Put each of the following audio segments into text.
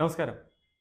നമസ്കാരം.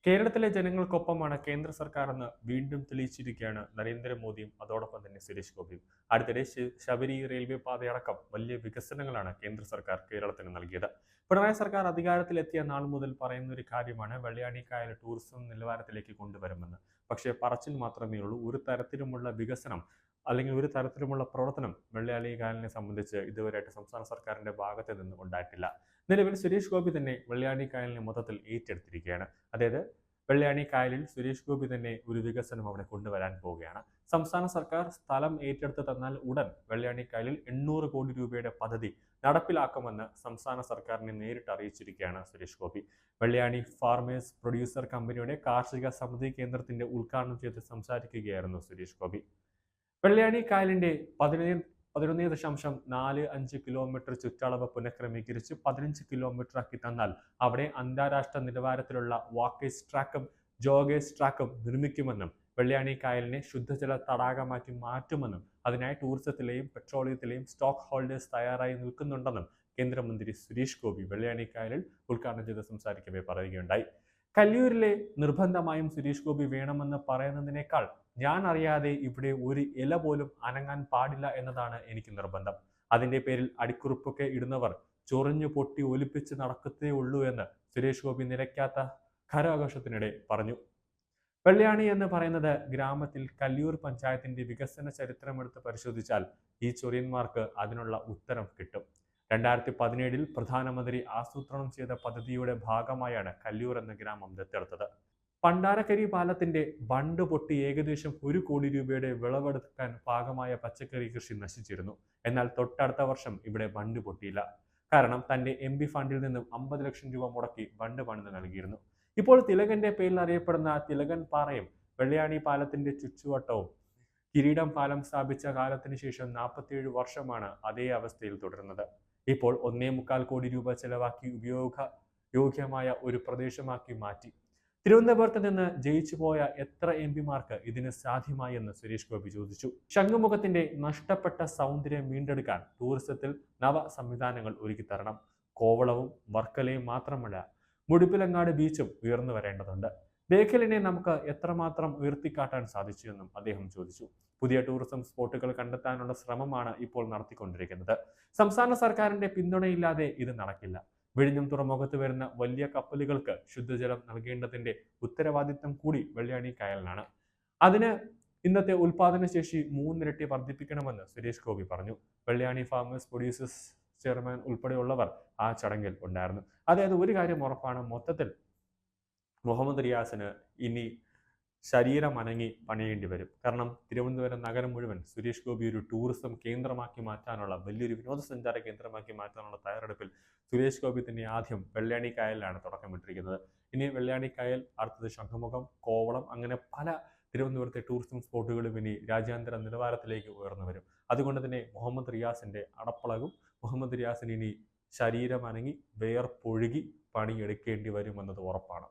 കേരളത്തിലെ ജനങ്ങൾക്കൊപ്പമാണ് കേന്ദ്ര സർക്കാർ എന്ന് വീണ്ടും തെളിയിച്ചിരിക്കുകയാണ് നരേന്ദ്രമോദിയും അതോടൊപ്പം തന്നെ സുരേഷ് ഗോപിയും. അടുത്തിടെ ശബരി റെയിൽവേ പാതയടക്കം വലിയ വികസനങ്ങളാണ് കേന്ദ്ര സർക്കാർ കേരളത്തിന് നൽകിയത്. പിണറായി സർക്കാർ അധികാരത്തിലെത്തിയ നാൾ മുതൽ പറയുന്ന ഒരു കാര്യമാണ് വെള്ളയാണിക്കായൽ ടൂറിസം നിലവാരത്തിലേക്ക് കൊണ്ടുവരുമെന്ന്. പക്ഷേ പറച്ചിൽ മാത്രമേ ഉള്ളൂ. ഒരു തരത്തിലുമുള്ള വികസനം അല്ലെങ്കിൽ ഒരു തരത്തിലുമുള്ള പ്രവർത്തനം വെള്ളയാളി കായലിനെ സംബന്ധിച്ച് ഇതുവരെയായിട്ട് സംസ്ഥാന സർക്കാരിന്റെ ഭാഗത്ത് നിന്ന് ഉണ്ടായിട്ടില്ല. നിലവിൽ സുരേഷ് ഗോപി തന്നെ വെള്ളിയാണി കായലിനെ മൊത്തത്തിൽ ഏറ്റെടുത്തിരിക്കുകയാണ്. അതായത് വെള്ളയാണി കായലിൽ സുരേഷ് ഗോപി തന്നെ ഒരു വികസനം അവിടെ കൊണ്ടുവരാൻ പോവുകയാണ്. സംസ്ഥാന സർക്കാർ സ്ഥലം ഏറ്റെടുത്ത് തന്നാൽ ഉടൻ വെള്ളയാണി കായലിൽ എണ്ണൂറ് കോടി രൂപയുടെ പദ്ധതി നടപ്പിലാക്കുമെന്ന് സംസ്ഥാന സർക്കാരിനെ നേരിട്ട് അറിയിച്ചിരിക്കുകയാണ് സുരേഷ് ഗോപി. വെള്ളയാണി ഫാർമേഴ്സ് പ്രൊഡ്യൂസർ കമ്പനിയുടെ കാർഷിക സമിതി കേന്ദ്രത്തിന്റെ ഉദ്ഘാടനം ചെയ്ത് സംസാരിക്കുകയായിരുന്നു സുരേഷ് ഗോപി. വെള്ളയാണി കായലിന്റെ പതിനേഴ് പതിനൊന്ന് ദശാംശം നാല് അഞ്ച് കിലോമീറ്റർ ചുറ്റളവ് പുനഃക്രമീകരിച്ച് പതിനഞ്ച് കിലോമീറ്റർ ആക്കി തന്നാൽ അവിടെ അന്താരാഷ്ട്ര നിലവാരത്തിലുള്ള വാക്കേജ് ട്രാക്കും ജോഗേജ് ട്രാക്കും നിർമ്മിക്കുമെന്നും വെള്ളിയാണി കായലിനെ ശുദ്ധജല തടാകമാക്കി മാറ്റുമെന്നും അതിനായി ടൂറിസത്തിലെയും പെട്രോളിയത്തിലെയും സ്റ്റോക്ക് ഹോൾഡേഴ്സ് തയ്യാറായി നിൽക്കുന്നുണ്ടെന്നും കേന്ദ്രമന്ത്രി സുരേഷ് ഗോപി വെള്ളിയാണി കായലിൽ ഉദ്ഘാടനം ചെയ്ത് സംസാരിക്കവേ പറയുകയുണ്ടായി. കല്ലിയൂരിലെ നിർബന്ധമായും സുരേഷ് ഗോപി വേണമെന്ന് പറയുന്നതിനേക്കാൾ ഞാൻ അറിയാതെ ഇവിടെ ഒരു ഇല പോലും അനങ്ങാൻ പാടില്ല എന്നതാണ് എനിക്ക് നിർബന്ധം. അതിന്റെ പേരിൽ അടിക്കുറിപ്പൊക്കെ ഇടുന്നവർ ചൊറിഞ്ഞു പൊട്ടി ഒലിപ്പിച്ച് നടക്കത്തേ ഉള്ളൂ എന്ന് സുരേഷ് ഗോപി നിരക്കാത്ത ഖരാഘോഷത്തിനിടെ പറഞ്ഞു. വെള്ളിയാണി എന്ന് പറയുന്നത് ഗ്രാമത്തിൽ കല്ലിയൂർ പഞ്ചായത്തിന്റെ വികസന ചരിത്രം ചരിത്രമെടുത്ത് പരിശോധിച്ചാൽ ഈ ചൊറിയന്മാർക്ക് അതിനുള്ള ഉത്തരം കിട്ടും. രണ്ടായിരത്തി പതിനേഴിൽ പ്രധാനമന്ത്രി ആസൂത്രണം ചെയ്ത പദ്ധതിയുടെ ഭാഗമായാണ് കല്ലിയൂർ എന്ന ഗ്രാമം ദത്തെടുത്തത്. പണ്ടാരക്കരി പാലത്തിന്റെ ബണ്ട് പൊട്ടി ഏകദേശം ഒരു കോടി രൂപയുടെ വിളവെടുക്കാൻ പാകമായ പച്ചക്കറി കൃഷി നശിച്ചിരുന്നു. എന്നാൽ തൊട്ടടുത്ത വർഷം ഇവിടെ ബണ്ട് പൊട്ടിയില്ല. കാരണം തന്റെ എം പി ഫണ്ടിൽ നിന്നും അമ്പത് ലക്ഷം രൂപ മുടക്കി ബണ്ട് പണിത് നൽകിയിരുന്നു. ഇപ്പോൾ തിലകന്റെ പേരിൽ അറിയപ്പെടുന്ന തിലകൻ പാറയും വെള്ളയാണി പാലത്തിന്റെ ചുറ്റുവട്ടവും കിരീടം പാലം സ്ഥാപിച്ച കാലത്തിന് ശേഷം നാൽപ്പത്തിയേഴ് വർഷമാണ് അതേ അവസ്ഥയിൽ തുടരുന്നത്. ഇപ്പോൾ ഒന്നേ മുക്കാൽ കോടി രൂപ ചെലവാക്കി ഉപയോഗ യോഗ്യമായ ഒരു പ്രദേശമാക്കി മാറ്റി. തിരുവനന്തപുരത്ത് നിന്ന് ജയിച്ചു പോയ എത്ര എം പിമാർക്ക് ഇതിന് സാധ്യമായി എന്ന് സുരേഷ് ഗോപി ചോദിച്ചു. ശംഖുമുഖത്തിന്റെ നഷ്ടപ്പെട്ട സൗന്ദര്യം വീണ്ടെടുക്കാൻ ടൂറിസത്തിൽ നവ സംവിധാനങ്ങൾ ഒരുക്കിത്തരണം കോവളവും വർക്കലയും മാത്രമല്ല മുടിപ്പിലങ്ങാട് ബീച്ചും ഉയർന്നു വരേണ്ടതുണ്ട്. ബേക്കലിനെ നമുക്ക് എത്രമാത്രം ഉയർത്തിക്കാട്ടാൻ സാധിച്ചു എന്നും അദ്ദേഹം ചോദിച്ചു. പുതിയ ടൂറിസം സ്പോട്ടുകൾ കണ്ടെത്താനുള്ള ശ്രമമാണ് ഇപ്പോൾ നടത്തിക്കൊണ്ടിരിക്കുന്നത്. സംസ്ഥാന സർക്കാരിന്റെ പിന്തുണയില്ലാതെ ഇത് നടക്കില്ല. വിഴിഞ്ഞം തുറമുഖത്ത് വരുന്ന വലിയ കപ്പലുകൾക്ക് ശുദ്ധജലം നൽകേണ്ടതിന്റെ ഉത്തരവാദിത്തം കൂടി വെള്ളിയാണി കായലിനാണ്. അതിന് ഇന്നത്തെ ഉൽപാദന ശേഷി മൂന്നിരട്ടി വർദ്ധിപ്പിക്കണമെന്ന് സുരേഷ് ഗോപി പറഞ്ഞു. വെള്ളിയാണി ഫാമേഴ്സ് പ്രൊഡ്യൂസേഴ്സ് ചെയർമാൻ ഉൾപ്പെടെയുള്ളവർ ആ ചടങ്ങിൽ ഉണ്ടായിരുന്നു. അതായത് ഒരു കാര്യം ഉറപ്പാണ് മൊത്തത്തിൽ മുഹമ്മദ് റിയാസിന് ഇനി ശരീരം അനങ്ങി പണിയേണ്ടി വരും. കാരണം തിരുവനന്തപുരം നഗരം മുഴുവൻ സുരേഷ് ഗോപി ഒരു ടൂറിസം കേന്ദ്രമാക്കി മാറ്റാനുള്ള വലിയൊരു വിനോദസഞ്ചാര കേന്ദ്രമാക്കി മാറ്റാനുള്ള തയ്യാറെടുപ്പിൽ സുരേഷ് ഗോപി തന്നെ ആദ്യം വെള്ളയാണി കായലിലാണ് തുടക്കമിട്ടിരിക്കുന്നത്. ഇനി വെള്ളയാണി കായൽ അടുത്തത് ശംഖുമുഖം കോവളം അങ്ങനെ പല തിരുവനന്തപുരത്തെ ടൂറിസം സ്പോട്ടുകളും ഇനി രാജ്യാന്തര നിലവാരത്തിലേക്ക് ഉയർന്നു വരും. അതുകൊണ്ട് തന്നെ മുഹമ്മദ് റിയാസിന്റെ അടപ്പളകും മുഹമ്മദ് റിയാസിന് ഇനി ശരീരം അനങ്ങി വേർപ്പൊഴുകി പണിയെടുക്കേണ്ടി വരുമെന്നത് ഉറപ്പാണ്.